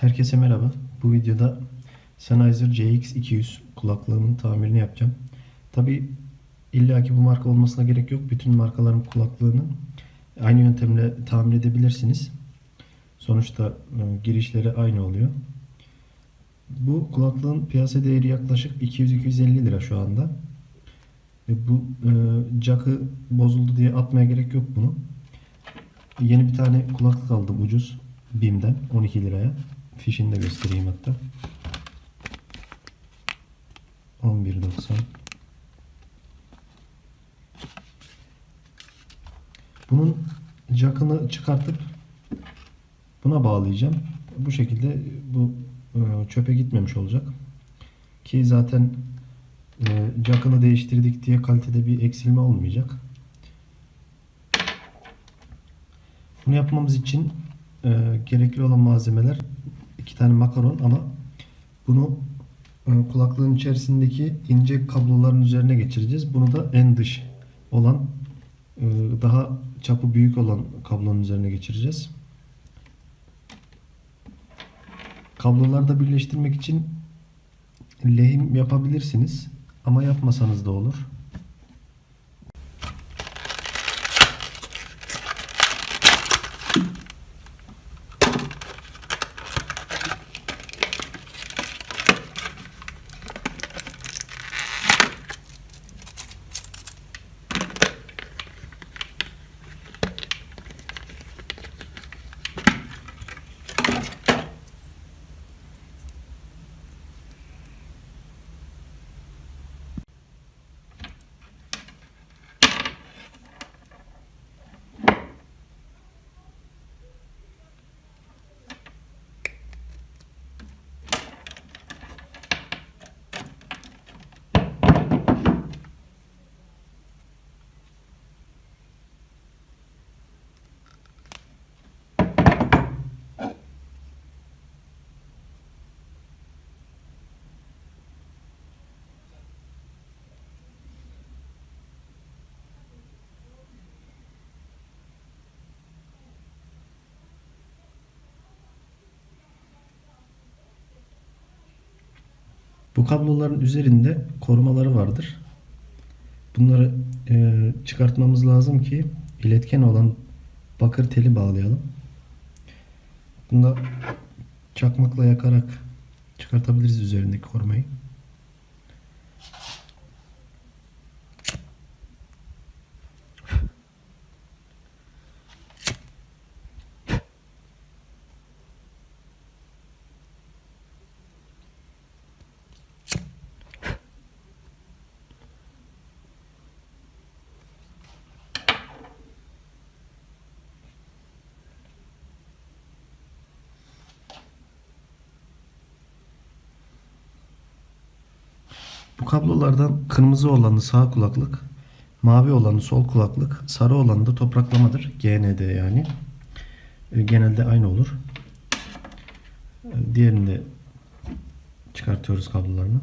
Herkese merhaba. Bu videoda Sennheiser CX200 kulaklığımın tamirini yapacağım. Tabi illaki bu marka olmasına gerek yok. Bütün markaların kulaklığını aynı yöntemle tamir edebilirsiniz. Sonuçta e, girişleri aynı oluyor. Bu kulaklığın piyasa değeri yaklaşık 200-250 lira şu anda. Bu e, jack'ı bozuldu diye atmaya gerek yok bunu. Yeni bir tane kulaklık aldım ucuz. BİM'den 12 liraya. Fişini de göstereyim hatta. 11.90 Bunun jackını çıkartıp buna bağlayacağım. Bu şekilde bu e, çöpe gitmemiş olacak. Ki zaten e, jackını değiştirdik diye kalitede bir eksilme olmayacak. Bunu yapmamız için e, gerekli olan malzemeler iki tane makaron ama bunu e, kulaklığın içerisindeki ince kabloların üzerine geçireceğiz. Bunu da en dış olan e, daha çapı büyük olan kablonun üzerine geçireceğiz. Kabloları da birleştirmek için lehim yapabilirsiniz ama yapmasanız da olur. Bu kabloların üzerinde korumaları vardır. Bunları e, çıkartmamız lazım ki iletken olan bakır teli bağlayalım. Bunu da çakmakla yakarak çıkartabiliriz üzerindeki korumayı. Bu kablolardan kırmızı olanı sağ kulaklık, mavi olanı sol kulaklık, sarı olanı da topraklamadır. GND yani. E, Genelde aynı olur. E, Diğerini de çıkartıyoruz kablolarını.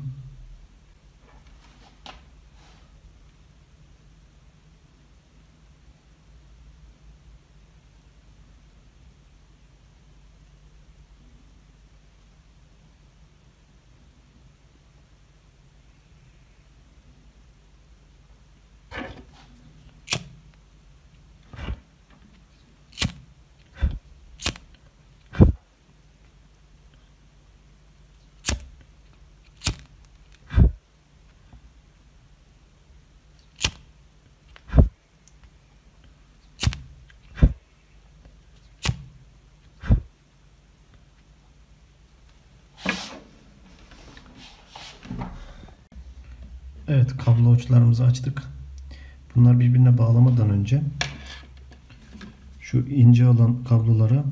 Evet kablo uçlarımızı açtık. Bunlar birbirine bağlamadan önce şu ince olan kablolara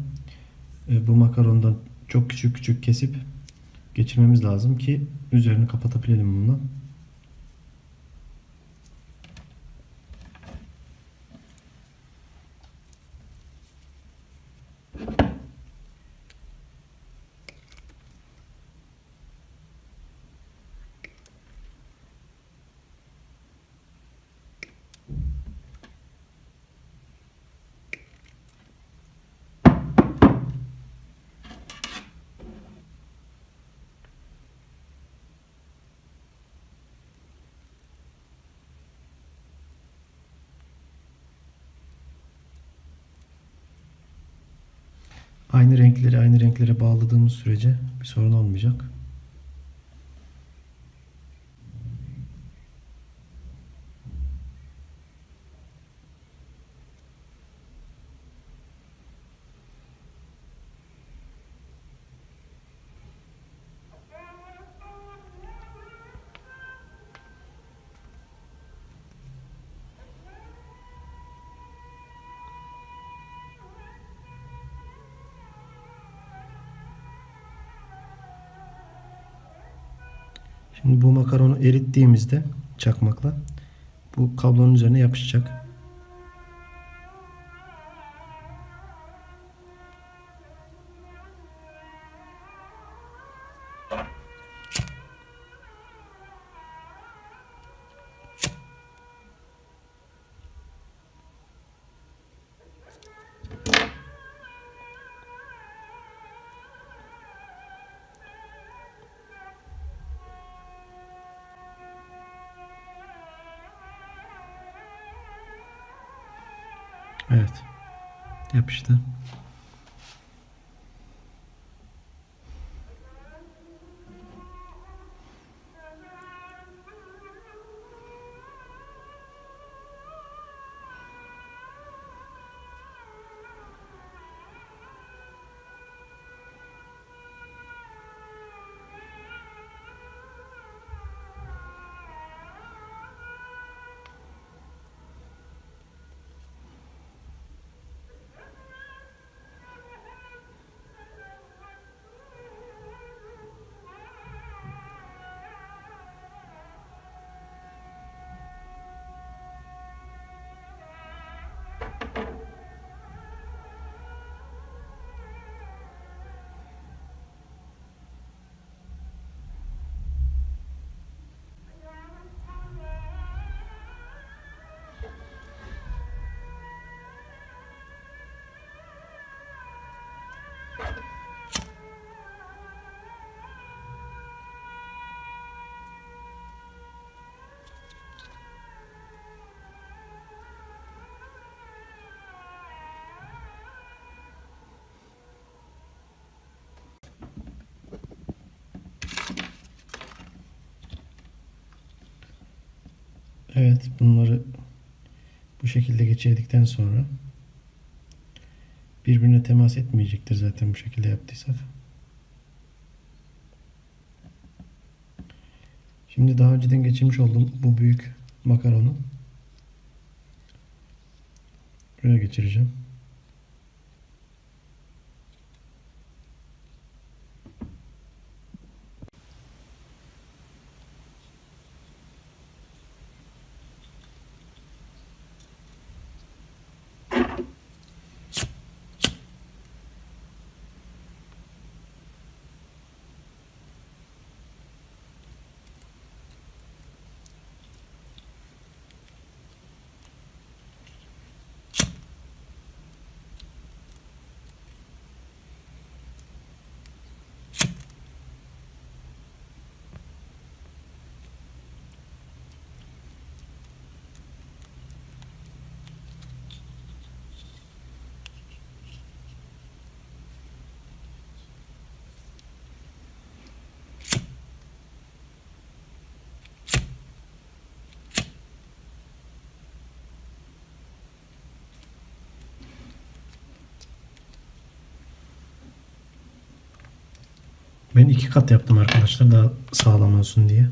e, bu makarondan çok küçük küçük kesip geçirmemiz lazım ki üzerini kapatabilelim bununla. Aynı renkleri aynı renklere bağladığımız sürece bir sorun olmayacak. Şimdi bu makaronu erittiğimizde çakmakla bu kablonun üzerine yapışacak. Evet. Yapıştı. Evet, bunları bu şekilde geçirdikten sonra birbirine temas etmeyecektir zaten bu şekilde yaptıysak. Şimdi daha önceden geçirmiş olduğum bu büyük makaronu buraya geçireceğim. Ben iki kat yaptım arkadaşlar daha sağlam olsun diye.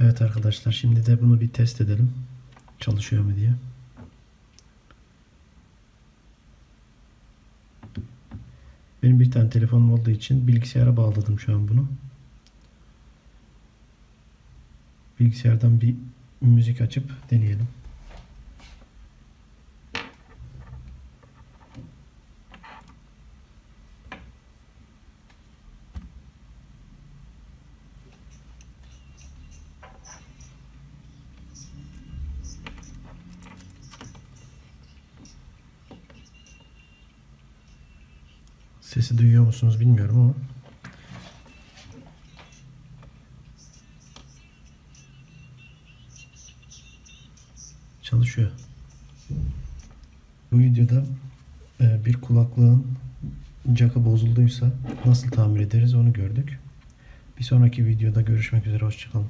Evet arkadaşlar şimdi de bunu bir test edelim. Çalışıyor mu diye. Benim bir tane telefonum olduğu için bilgisayara bağladım şu an bunu. Bilgisayardan bir müzik açıp deneyelim. Sesi duyuyor musunuz bilmiyorum ama. Çalışıyor. Bu videoda e, bir kulaklığın jackı bozulduysa nasıl tamir ederiz onu gördük. Bir sonraki videoda görüşmek üzere. Hoşçakalın.